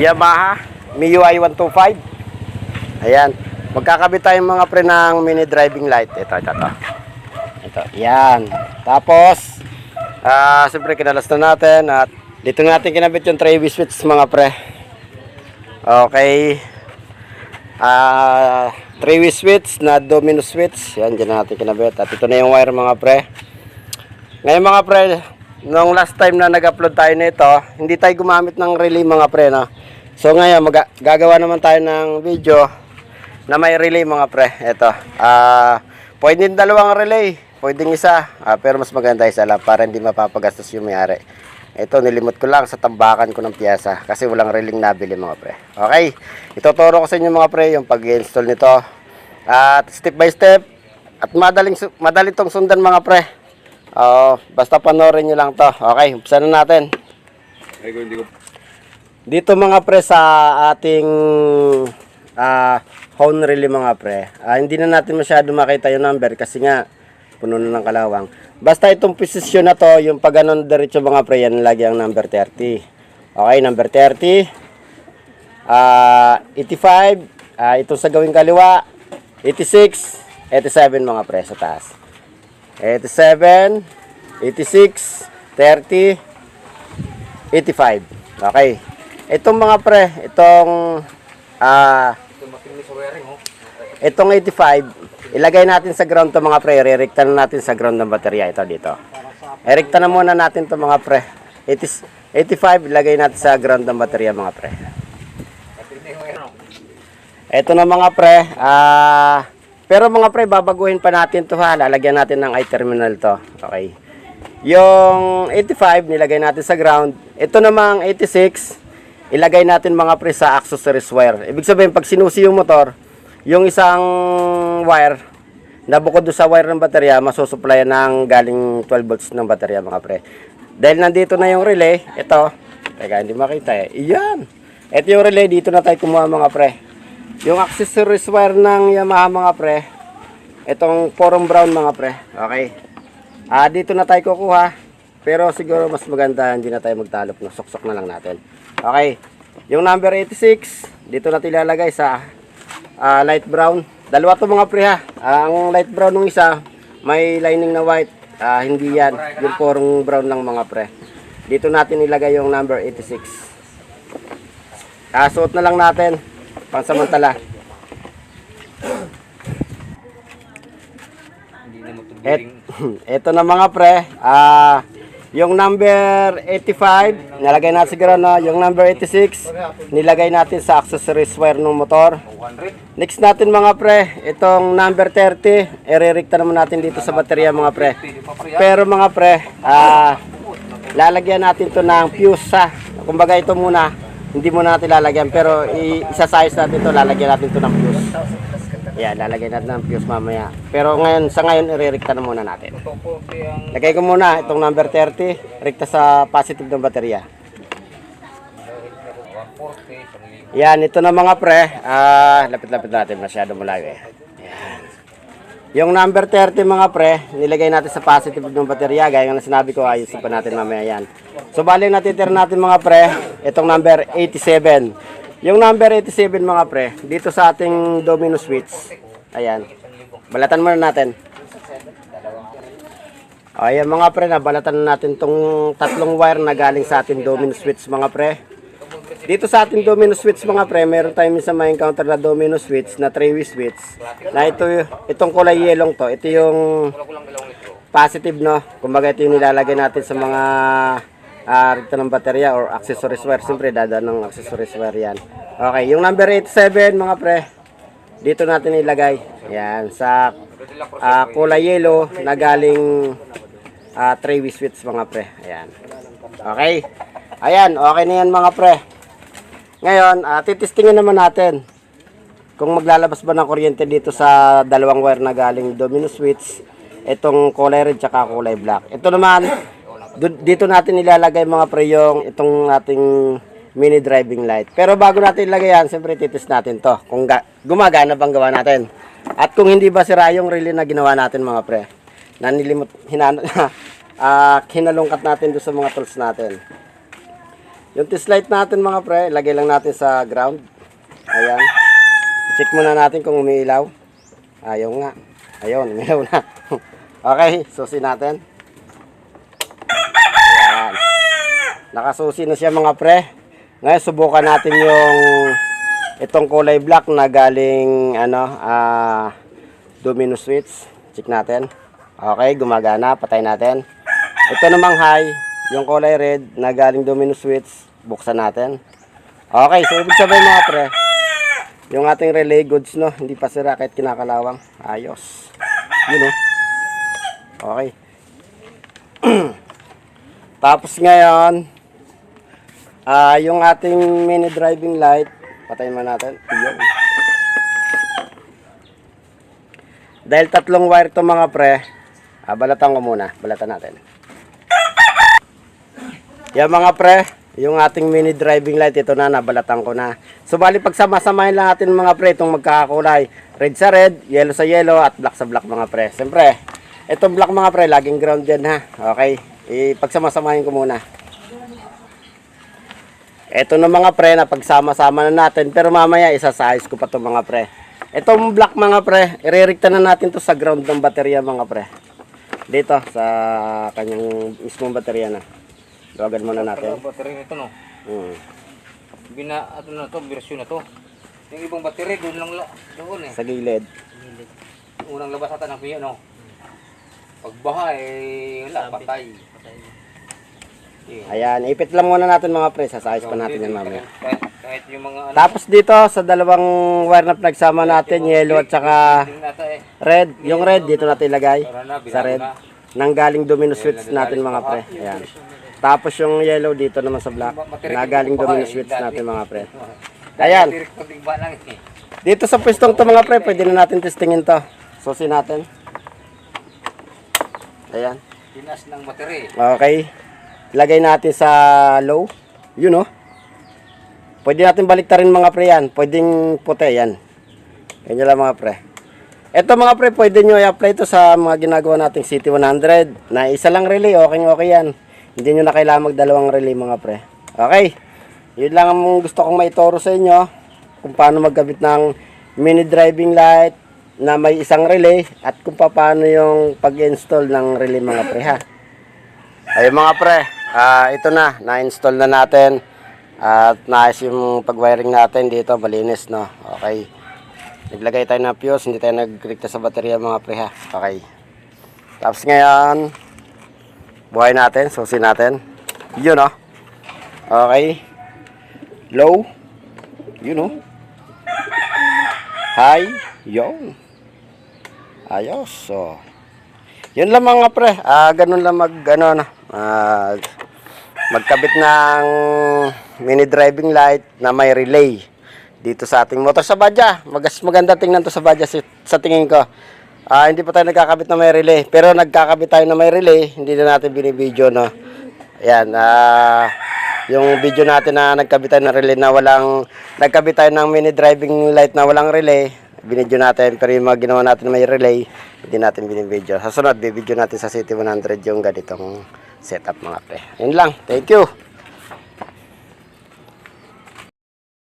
Yamaha MIUI 125. Ayan. Magkakabit tayong mga pre ng mini driving light. Ito, ito, ito. Ito, yan. Tapos, ah, siyempre kinalas na natin at dito natin kinabit yung tray switch mga pre. Okay. Ah, tray switch na domino switch. Yan, dyan natin kinabit. At ito na yung wire mga pre. Ngayon mga pre, nung last time na nag-upload tayo nito, hindi tayo gumamit ng relay mga pre, no? So ngayon, gagawa naman tayo ng video na may relay mga pre. Ito, ah, pwedeng dalawang relay, pwedeng isa, ah, pero mas maganda isa lang para hindi mapapagastos yung may-ari. Ito, nilimot ko lang sa tambakan ko ng piyasa kasi walang reling nabili mga pre. Okay, ituturo ko sa inyo mga pre yung pag-install nito. At step by step, at madaling, madali tong sundan mga pre. Oo, basta panoorin nyo lang to. Okay, umpisa na natin. Ay, hindi ko. Dito mga pre sa ating ah phone relay mga pre. ah, hindi na natin masyado makita yung number kasi nga puno na ng kalawang. Basta itong posisyon na to, yung pag ganun diretso mga pre, yan lagi ang number 30. Okay, number 30. Ah, 85, ah ito sa gawing kaliwa, 86, 87 mga pre sa taas. 87, 86, 30, 85. Okay. Itong mga pre, itong ah itong 85, ilagay natin sa ground to mga pre, rerekta na natin sa ground ng baterya ito dito. Erekta na muna natin to mga pre. 80, 85, ilagay natin sa ground ng baterya mga pre. Ito na mga pre, ah pero mga pre, babaguhin pa natin to ha. Lalagyan natin ng i-terminal to. Okay. Yung 85, nilagay natin sa ground. Ito namang 86, ilagay natin mga pre sa accessories wire. Ibig sabihin, pag sinusi yung motor, yung isang wire, na bukod doon sa wire ng baterya, masusupply ng galing 12 volts ng baterya mga pre. Dahil nandito na yung relay, ito, teka, hindi makita eh. Iyan! Ito yung relay, dito na tayo kumuha mga pre. Yung accessories wire ng Yamaha mga pre, itong forum brown mga pre. Okay. Ah, dito na tayo kukuha. Pero siguro mas maganda hindi na tayo magtalop, no? Suksok na lang natin. Okay. Yung number 86, dito natin ilalagay sa ah, light brown. Dalawa to mga pre ha. Ah, ang light brown ng isa, may lining na white. Ah, hindi yan. Yung forum brown lang mga pre. Dito natin ilagay yung number 86. Ah, suot na lang natin. Pansamantala. Et, eto na mga pre, ah, yung number 85, nilagay natin siguro no, yung number 86, nilagay natin sa accessories wire ng motor. Next natin mga pre, itong number 30, irerekta naman natin dito sa baterya mga pre. Pero mga pre, ah, lalagyan natin to ng fuse ha. Kumbaga ito muna, hindi muna natin lalagyan, pero i- isasayos natin to, lalagyan natin to ng fuse. Yan, lalagyan natin ng fuse mamaya. Pero ngayon, sa ngayon, irerekta na muna natin. Lagay ko muna itong number 30, rekta sa positive ng baterya. Yan, ito na mga pre. Ah, lapit-lapit natin, masyado malayo eh. Yan. Yung number 30 mga pre, nilagay natin sa positive ng baterya. Gaya nga na sinabi ko, ayusin pa natin mamaya yan. So, bali natitira natin mga pre, itong number 87. Yung number 87 mga pre, dito sa ating domino switch. Ayan. Balatan muna natin. Ayan mga pre, nabalatan na natin tong tatlong wire na galing sa ating domino switch mga pre. Dito sa ating domino switch mga pre, meron tayong minsan may encounter na domino switch na three-way switch. Na ito, itong kulay yelong to, ito yung positive no. Kumbaga ito yung nilalagay natin sa mga ah rekta ng baterya or accessories wire. Siyempre dadaan ng accessories wire yan. Okay, yung number 87 mga pre, dito natin ilagay. Yan, sa ah, kulay yellow na galing ah three-way switch mga pre. Ayan. Okay. Ayan, okay na yan mga pre. Ngayon, uh, titistingin naman natin kung maglalabas ba ng kuryente dito sa dalawang wire na galing domino switch. Itong kulay red tsaka kulay black. Ito naman, dito natin ilalagay mga pre yung itong ating mini driving light. Pero bago natin ilagay yan, siyempre titis natin to. Kung ga- gumagana bang gawa natin. At kung hindi ba sira yung relay na ginawa natin mga pre. Nanilimot, hinan ah, hinalungkat natin doon sa mga tools natin. Yung test light natin mga pre, lagay lang natin sa ground. Ayan. Check muna natin kung umiilaw. Ayaw nga. Ayun, umiilaw na. okay, susi natin. Ayan. Nakasusi na siya mga pre. Ngayon subukan natin yung itong kulay black na galing ano, ah domino switch. Check natin. Okay, gumagana. Patay natin. Ito namang high, yung kulay red na galing domino switch. Buksan natin. Okay, so ibig sabihin mga pre, yung ating relay goods no, hindi pa sira kahit kinakalawang. Ayos. Yun oh. Okay. Tapos ngayon, ah yung ating mini driving light, patayin mo natin. Yun. Dahil tatlong wire to mga pre, ah, balatan ko muna. Balatan natin. Yan mga pre, yung ating mini driving light, ito na, nabalatan ko na. So bali pagsama-samahin lang natin mga pre, itong magkakakulay. Red sa red, yellow sa yellow, at black sa black mga pre. Siyempre, itong black mga pre, laging ground yan ha. Okay, ipagsama-samahin ko muna. Ito na mga pre, na pagsama-sama na natin. Pero mamaya, isasayos ko pa to mga pre. Itong black mga pre, iririkta na natin to sa ground ng baterya mga pre. Dito, sa kanyang mismong baterya na. Luwagan muna natin. Ang battery nito no. Hmm. Bina ano na to, version na to. Yung ibang battery doon lang la, doon eh. Sa gilid. Unang labas ata ng piyo no. Pagbaha eh wala patay. Yeah. Ayan, ipit lang muna natin mga pre. Sasayos pa natin yan mamaya. Kahit, kahit yung mga ano. Tapos dito, sa dalawang wire na pinagsama natin, yellow at saka Tingnan eh. red. Yung red, dito natin ilagay. Na, Sa red. na. Nanggaling domino switch natin mga pre. Ayan. Tapos yung yellow dito naman sa black. Nagaling domino switch natin mga pre. Ayan. Patigba lang eh. Dito sa pwestong to mga pre, pwede na natin testingin to. Susi natin. Ayan. Tinas ng battery. Okay. Lagay natin sa low. Yun oh. Pwede natin baliktarin mga pre yan. Pwedeng puti yan. Ganyan lang mga pre. Ito mga pre, pwede nyo i-apply to sa mga ginagawa nating City 100. Na isa lang relay, okay okay yan. Hindi nyo na kailangan magdalawang relay mga pre. Okay. Yun lang ang gusto kong maituro sa inyo. Kung paano magkabit ng mini driving light na may isang relay at kung paano yung pag-install ng relay mga pre ha. Ayun mga pre, ah, ito na, na-install na natin. At naayos yung pag-wiring natin dito, malinis no. Okay. Naglagay tayo ng fuse, hindi tayo nagklikta sa baterya mga pre ha. Okay. Tapos ngayon, buhay natin, susi natin. Yun no. Okay. Low. Yun no. High. Yun. Ayos. So, yun lang mga pre. Ah, ganun lang mag ano na. ah, magkabit ng mini driving light na may relay dito sa ating motor sa Badya. Magas maganda tingnan to sa Badya si- sa tingin ko. Ah, hindi pa tayo nagkakabit na may relay, pero nagkakabit tayo na may relay, hindi na natin binibideo no. Ayan, ah yung video natin na nagkabit tayo ng relay na walang nagkabit tayo ng mini driving light na walang relay, binidyo natin pero yung mga ginawa natin na may relay, hindi natin binibideo. Sa sunod, bibidyo natin sa City 100 yung ganitong setup mga pre. Yun lang. Thank you.